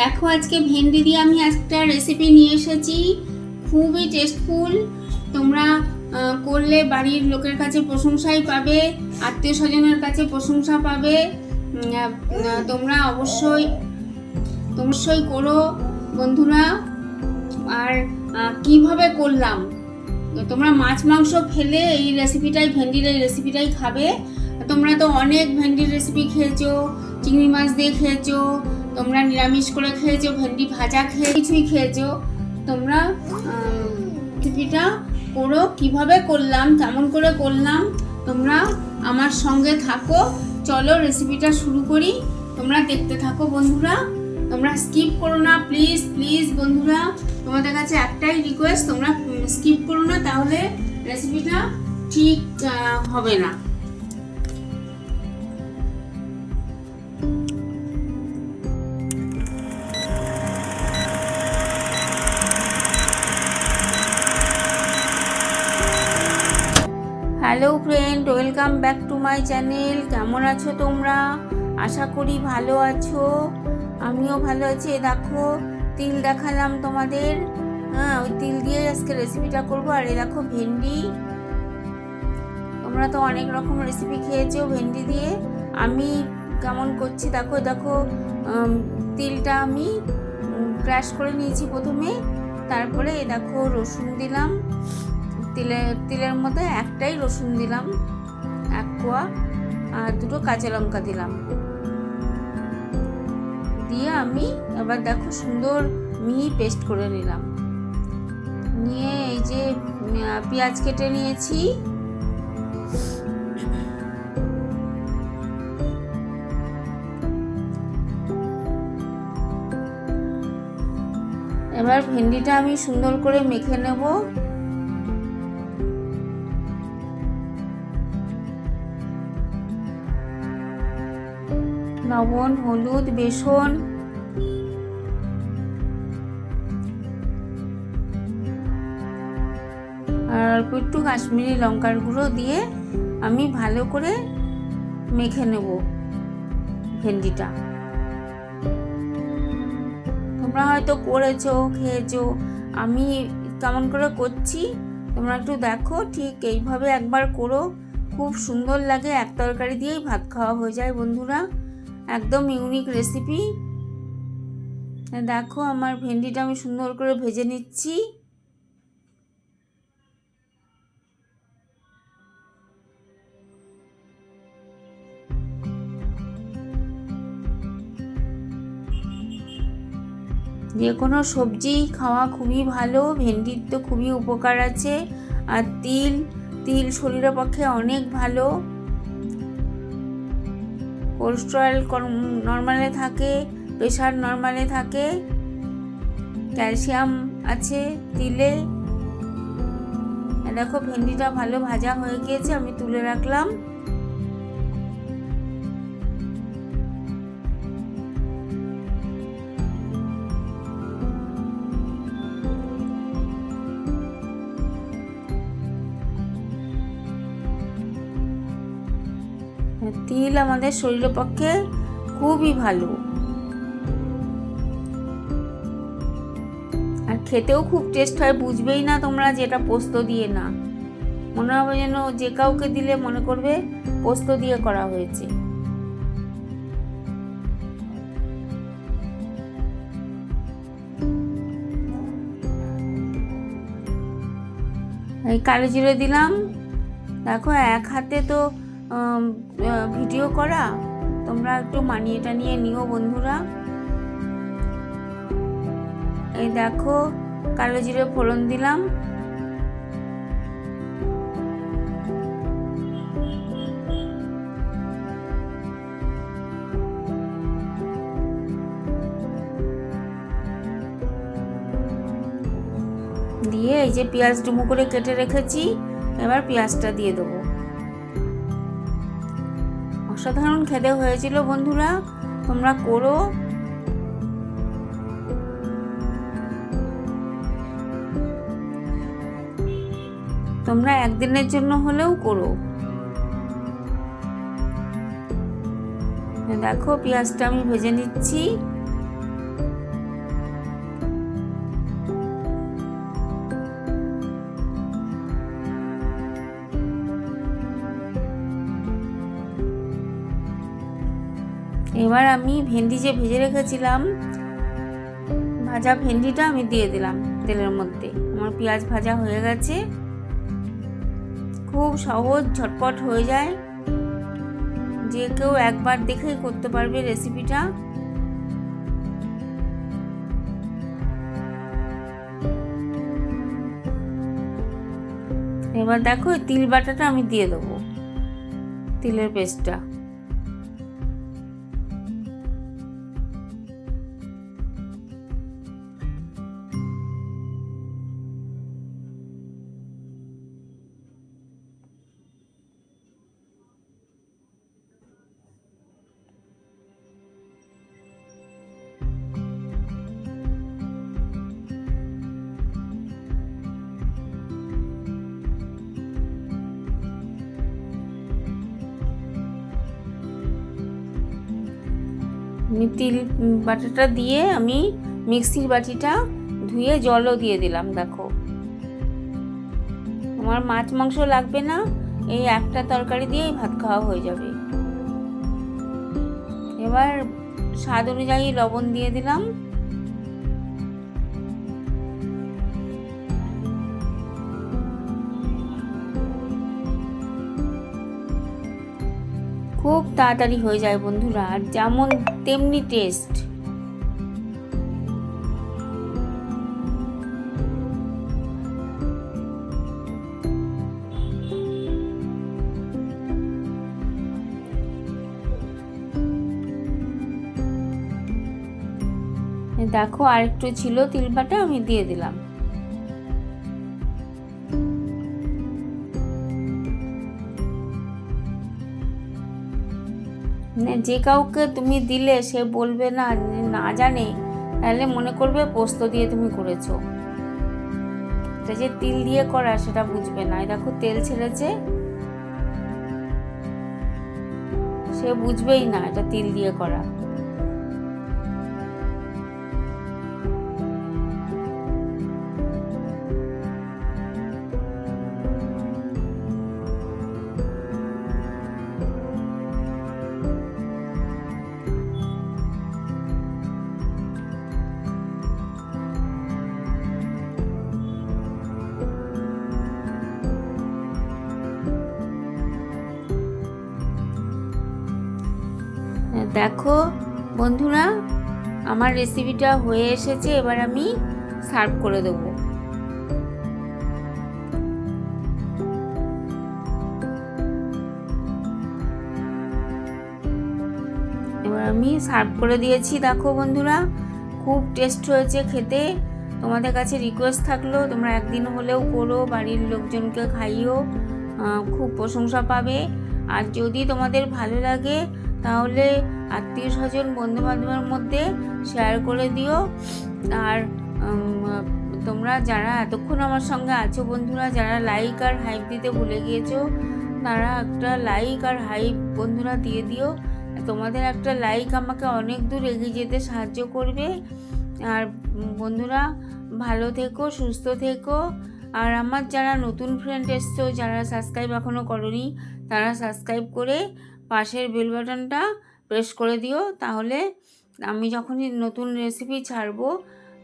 দেখো, আজকে ভেন্ডি দিয়ে আমি একটা রেসিপি নিয়ে এসেছি। খুবই টেস্টফুল তোমরা করলে বাড়ির লোকের কাছে প্রশংসাই পাবে আত্মীয় স্বজনের কাছে প্রশংসা পাবে। তোমরা অবশ্যই অবশ্যই করো বন্ধুরা। আর কীভাবে করলাম? তোমরা মাছ, মাংস ফেলে এই রেসিপিটাই ভেন্ডির এই রেসিপিটাই খাবে। তোমরা তো অনেক ভেন্ডির রেসিপি খেয়েছো, চিংড়ি মাছ দিয়ে খেয়েছো তোমরা নিরামিষ করে খেয়েছো, ভেন্ডি ভাজা খেয়ে কিছুই খেয়েছো, তোমরা রেসিপিটা করো কীভাবে করলাম, কেমন করে করলাম, তোমরা আমার সঙ্গে থাকো। চলো রেসিপিটা শুরু করি। তোমরা দেখতে থাকো বন্ধুরা। তোমরা স্কিপ করো না প্লিজ প্লিজ বন্ধুরা। তোমাদের কাছে একটাই রিকোয়েস্ট তোমরা স্কিপ করো না, তাহলে রেসিপিটা ঠিক হবে না। Hello friend welcome back to my channel কেমন আছো তোমরা? আশা করি ভালো আছো। আমিও ভালো আছি। দেখো, তিল দেখালাম তোমাদের। হ্যাঁ ওই তিল দিয়ে আজকে রেসিপিটা করব। আর এ দেখো ভেন্ডি। তোমরা তো অনেক রকম রেসিপি খেয়েছো ভেন্ডি দিয়ে। আমি কেমন করছি দেখো দেখো তিলটা আমি ক্র্যাশ করে নিয়েছি প্রথমে। তারপরে এ দেখো রসুন দিলাম। তিলে, তিলের মধ্যে একটাই রসুন দিলাম, এক কোয়া, আর দুটো কাঁচা লঙ্কা দিলাম। দিয়ে আমি এবার দেখো সুন্দর মিহি পেস্ট করে নিলাম। নিয়ে এই যে পেঁয়াজ কেটে নিয়েছি। এবার ভেন্ডিটা আমি সুন্দর করে মেখে নেব। লবণ, হলুদ, বেসন। আর অল্প একটু কাশ্মীরি লঙ্কার গুঁড়ো দিয়ে আমি ভালো করে মেখে নেব ভেন্ডিটা। তোমরা হয়তো করেছ, খেয়েছো। আমি কেমন করে করছি, তোমরা একটু দেখো। ঠিক এইভাবে একবার করো। খুব সুন্দর লাগে, এক তরকারি দিয়েই ভাত খাওয়া হয়ে যায় বন্ধুরা। একদম ইউনিক রেসিপি দেখো আমার ভেন্ডিটা আমি সুন্দর করে ভেজে নিচ্ছি। যে কোনো সবজি খাওয়া খুবই ভালো, ভেন্ডির তো খুবই উপকার আছে। আর তিল তিল শরীরের পক্ষে অনেক ভালো। কোলেস্টেরল নর্মালে থাকে প্রেশার নর্মালে থাকে ক্যালসিয়াম আছে তিলে। দেখো ভেন্ডিটা ভালো ভাজা হয়ে গিয়েছে, আমি তুলে রাখলাম। তিল আমাদের শরীরের পক্ষে খুবই ভালো। আর খেতেও খুব টেস্ট হয়, বুঝবেই না তোমরা যেটা পোস্ত দিয়ে না। মনে হবে যেন যে কাউকে দিলে মনে করবে পোস্ত দিয়ে করা হয়েছে। এই কালো জিরে দিলাম। দেখো এক হাতে তো ভিডিও করা। তোমরা একটু মানিয়ে টানিয়ে নিও বন্ধুরা। এই দেখো, কালো জিরে ফোড়ন দিলাম। দিয়ে এই যে পেঁয়াজ ডুমো করে কেটে রেখেছি, এবার পেঁয়াজটা দিয়ে দেবো। অসাধারণ খেতে হয়েছিল, বন্ধুরা। তোমরা করো। তোমরা একদিনের জন্য হলেও করো। দেখো, পেঁয়াজটা আমি ভেজে নিচ্ছি। এবার আমি ভেন্ডি যে ভেজে রেখেছিলাম, ভাজা ভেন্ডিটা আমি দিয়ে দিলাম তেলের মধ্যে। আমার পেঁয়াজ ভাজা হয়ে গেছে। খুব সহজ, ঝটপট হয়ে যায়। যে কেউ একবার দেখেই করতে পারবে রেসিপিটা। এবার দেখো, তিল বাটাটা আমি দিয়ে দেবো, তিলের পেস্টটা। তিল বাটাটা দিয়ে আমি মিক্সির বাটিটা ধুয়ে জলও দিয়ে দিলাম, দেখো। আমার মাছ মাংস লাগবে না, এই একটা তরকারি দিয়েই ভাত খাওয়া হয়ে যাবে। এবার স্বাদ অনুযায়ী লবণ দিয়ে দিলাম। খুব তাড়াতাড়ি হয়ে যায় বন্ধুরা, আর যেমন তেমনি টেস্ট দেখো আরেকটু ছিল তিলবাটা আমি দিয়ে দিলাম। যে কাউকে তুমি দিলে সে বলবে না না জানে, তাহলে মনে করবে পোস্ত দিয়ে তুমি করেছ। এটা যে তিল দিয়ে করা সেটা বুঝবে না। দেখো, তেল ছেড়েছে। সে বুঝবেই না এটা তিল দিয়ে করা। দেখো, বন্ধুরা, আমার রেসিপিটা হয়ে এসেছে, এবার আমি সার্ভ করে দেবো। এবার আমি সার্ভ করে দিয়েছি। দেখো, বন্ধুরা, খুব টেস্ট হয়েছে খেতে। তোমাদের কাছে রিকোয়েস্ট থাকল, তোমরা একদিন হলেও করো, বাড়ির লোকজনকে খাইও খুব প্রশংসা পাবে। আর যদি তোমাদের ভালো লাগে তাহলে আত্মীয় স্বজন বন্ধু বান্ধবের মধ্যে শেয়ার করে দিও। আর তোমরা যারা এতক্ষণ আমার সঙ্গে আছো বন্ধুরা, যারা লাইক আর হাইপ দিতে ভুলে গিয়েছো, তারা একটা লাইক আর হাইপ বন্ধুরা দিয়ে দিও। তোমাদের একটা লাইক আমাকে অনেক দূর এগিয়ে যেতে সাহায্য করবে। আর, বন্ধুরা, ভালো থেকো, সুস্থ থেকো। আর আমার যারা নতুন ফ্রেন্ড এসছো, যারা সাবস্ক্রাইব এখনও করনি, তারা সাবস্ক্রাইব করে পাশের বেল বাটনটা প্রেস করে দিও, তাহলে আমি যখনই নতুন রেসিপি ছাড়বো,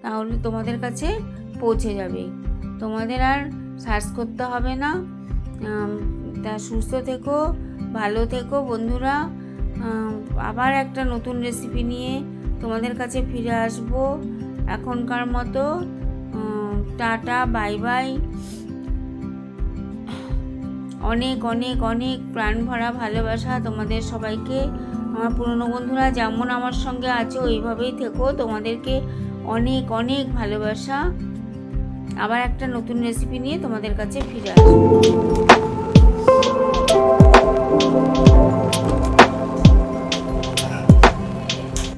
তাহলে তোমাদের কাছে পৌঁছে যাবে। তোমাদের আর সার্চ করতে হবে না। তা সুস্থ থেকো, ভালো থেকো বন্ধুরা। আবার একটা নতুন রেসিপি নিয়ে তোমাদের কাছে ফিরে আসব। এখনকার মতো টাটা বাই বাই অনেক অনেক অনেক প্রাণ ভরা ভালোবাসা তোমাদের সবাইকে। আমার পুরনো বন্ধুরা যেমন আমার সঙ্গে আছো, ওইভাবেই থেকো। তোমাদেরকে অনেক অনেক ভালোবাসা। আবার একটা নতুন রেসিপি নিয়ে তোমাদের কাছে ফিরে আসব।